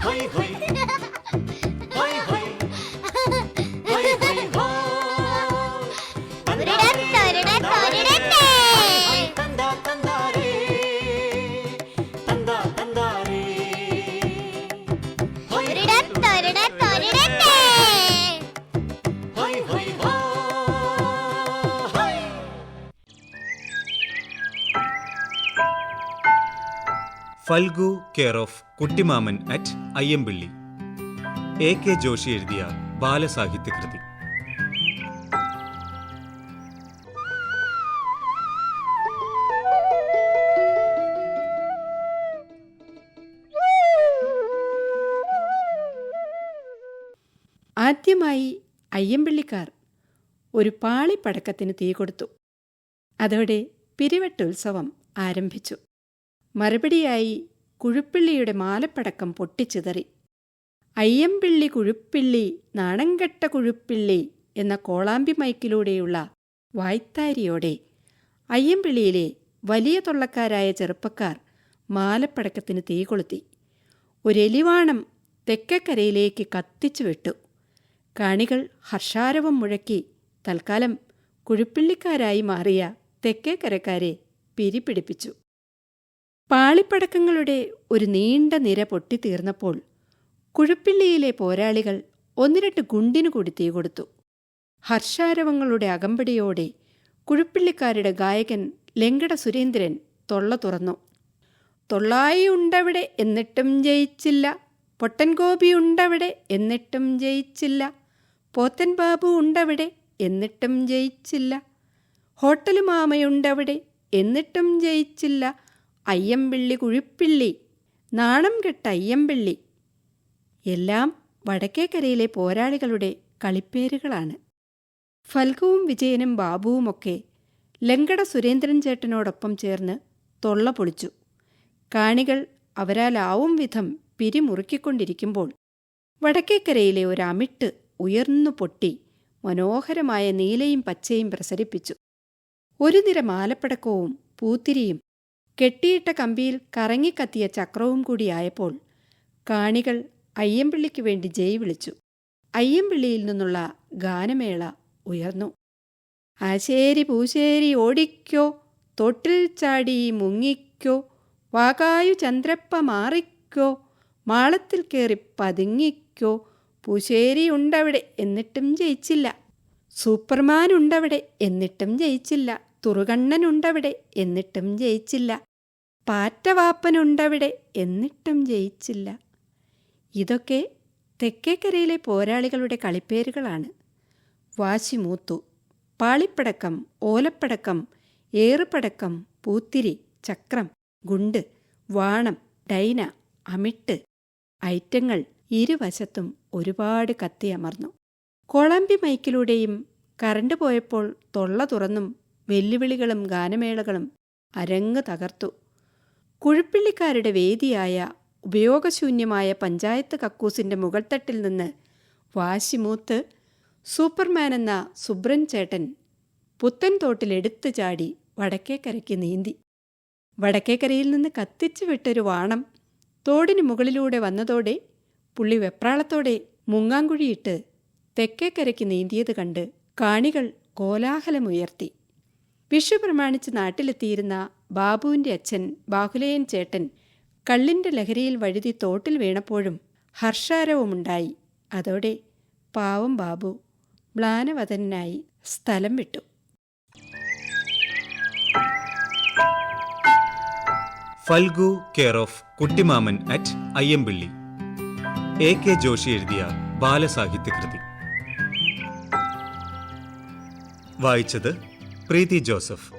可以可以 Phalgu care of Kuttimaman at Ayyampilly A K Joshi എഴുതിയ ബാലസാഹിത്യ കൃതി. ആദ്യമായി അയ്യമ്പിള്ളിക്കാർ ഒരു പാളിപ്പടക്കത്തിന് തീ കൊടുത്തു. അതോടെ പിരിവെട്ടുത്സവം ആരംഭിച്ചു. മറുപടിയായി കുഴുപ്പിള്ളിയുടെ മാലപ്പടക്കം പൊട്ടിച്ചിതറി. അയ്യമ്പിള്ളി കുഴുപ്പിള്ളി നാണംകെട്ട കുഴുപ്പിള്ളി എന്ന കോളാമ്പി മൈക്കിലൂടെയുള്ള വായ്ത്താരിയോടെ അയ്യമ്പിള്ളിയിലെ വലിയ തൊള്ളക്കാരായ ചെറുപ്പക്കാർ മാലപ്പടക്കത്തിന് തീ കൊളുത്തി. ഒരെലിവാണം തെക്കക്കരയിലേക്ക് കത്തിച്ചു വിട്ടു. കാണികൾ ഹർഷാരവം മുഴക്കി തൽക്കാലം കുഴുപ്പിള്ളിക്കാരായി മാറിയ തെക്കേക്കരക്കാരെ പിരിപിടിപ്പിച്ചു. പാളിപ്പടക്കങ്ങളുടെ ഒരു നീണ്ട നിര പൊട്ടിത്തീർന്നപ്പോൾ കുഴപ്പിള്ളിയിലെ പോരാളികൾ ഒന്നിരട്ട് ഗുണ്ടിനു കൂടി തീ കൊടുത്തു. ഹർഷാരവങ്ങളുടെ അകമ്പടിയോടെ കുഴപ്പിള്ളിക്കാരുടെ ഗായകൻ ലങ്കട സുരേന്ദ്രൻ തൊള്ള തുറന്നു. തൊള്ളായി ഉണ്ടവിടെ എന്നിട്ടും ജയിച്ചില്ല. പൊട്ടൻകോപി ഉണ്ടവിടെ എന്നിട്ടും ജയിച്ചില്ല. പോത്തൻ ബാബു ഉണ്ടവിടെ എന്നിട്ടും ജയിച്ചില്ല. ഹോട്ടൽ മാമയുണ്ടവിടെ എന്നിട്ടും ജയിച്ചില്ല. അയ്യമ്പിള്ളി കുഴിപ്പിള്ളി നാണം കെട്ട അയ്യമ്പിള്ളി. എല്ലാം വടക്കേക്കരയിലെ പോരാളികളുടെ കളിപ്പേരുകളാണ്. ഫൽഗുവും വിജയനും ബാബുവുമൊക്കെ ലങ്കട സുരേന്ദ്രൻ ചേട്ടനോടൊപ്പം ചേർന്ന് തൊള്ള പൊളിച്ചു. കാണികൾ അവരാലാവും വിധം പിരിമുറുക്കിക്കൊണ്ടിരിക്കുമ്പോൾ വടക്കേക്കരയിലെ ഒരമിട്ട് ഉയർന്നു പൊട്ടി മനോഹരമായ നീലയും പച്ചയും പ്രസരിപ്പിച്ചു. ഒരു നിര മാലപ്പടക്കവും പൂത്തിരിയും കെട്ടിയിട്ട കമ്പിയിൽ കറങ്ങിക്കത്തിയ ചക്രവും കൂടിയായപ്പോൾ കാണികൾ അയ്യമ്പിള്ളിക്ക് വേണ്ടി ജയ് വിളിച്ചു. അയ്യമ്പിള്ളിയിൽ നിന്നുള്ള ഗാനമേള ഉയർന്നു. ആശേരി പൂശേരി ഓടിക്കോ തൊട്ടിൽ ചാടി മുങ്ങിക്കോ വാകായു ചന്ദ്രപ്പ മാറിക്കോ മാളത്തിൽ കയറി പതുങ്ങിക്കോ പൂശേരി ഉണ്ടവിടെ എന്നിട്ടും ജയിച്ചില്ല. സൂപ്പർമാൻ ഉണ്ടവിടെ എന്നിട്ടും ജയിച്ചില്ല. തുറുകണ്ണൻ ഉണ്ടവിടെ എന്നിട്ടും ജയിച്ചില്ല. പാറ്റവാപ്പനുണ്ടവിടെ എന്നിട്ടും ജയിച്ചില്ല. ഇതൊക്കെ തെക്കേക്കരയിലെ പോരാളികളുടെ കളിപ്പേരുകളാണ്. വാശിമൂത്തു പാളിപ്പടക്കം ഓലപ്പടക്കം ഏറുപടക്കം പൂത്തിരി ചക്രം ഗുണ്ട് വാണം ഡൈന അമിട്ട് ഐറ്റങ്ങൾ ഇരുവശത്തും ഒരുപാട് കത്തിയമർന്നു. കൊളമ്പി മൈക്കിലൂടെയും കറണ്ട് പോയപ്പോൾ തൊള്ള തുറന്നും വെല്ലുവിളികളും ഗാനമേളകളും അരങ്ങ് തകർത്തു. കുഴുപ്പിള്ളിക്കാരുടെ വേദിയായ ഉപയോഗശൂന്യമായ പഞ്ചായത്ത് കക്കൂസിന്റെ മുകൾത്തട്ടിൽ നിന്ന് വാശിമൂത്ത് സൂപ്പർമാൻ എന്ന സുബ്രൻ ചേട്ടൻ പുത്തൻ തോട്ടിലെടുത്തു ചാടി വടക്കേക്കരയ്ക്ക് നീന്തി. വടക്കേക്കരയിൽ നിന്ന് കത്തിച്ചു വിട്ടൊരു വാണം തോടിന് മുകളിലൂടെ വന്നതോടെ പുള്ളി വെപ്രാളത്തോടെ മുങ്ങാങ്കുഴിയിട്ട് തെക്കേക്കരയ്ക്ക് നീന്തിയത് കണ്ട് കാണികൾ കോലാഹലമുയർത്തി. വിഷു പ്രമാണിച്ച് നാട്ടിലെത്തിയിരുന്ന ബാബുവിന്റെ അച്ഛൻ ബാഹുലയൻ ചേട്ടൻ കള്ളിന്റെ ലഹരിയിൽ വഴുതി തോട്ടിൽ വീണപ്പോഴും ഹർഷാരവുമുണ്ടായി. അതോടെ പാവം ബാബു മ്ലാനവതനായി സ്ഥലം വിട്ടു. Phalgu care of Kuttimaman at Ayyampilly. A K Joshi എഴുതിയ ബാലസാഹിത്യകൃതി. വായിച്ചത് പ്രീതി ജോസഫ്.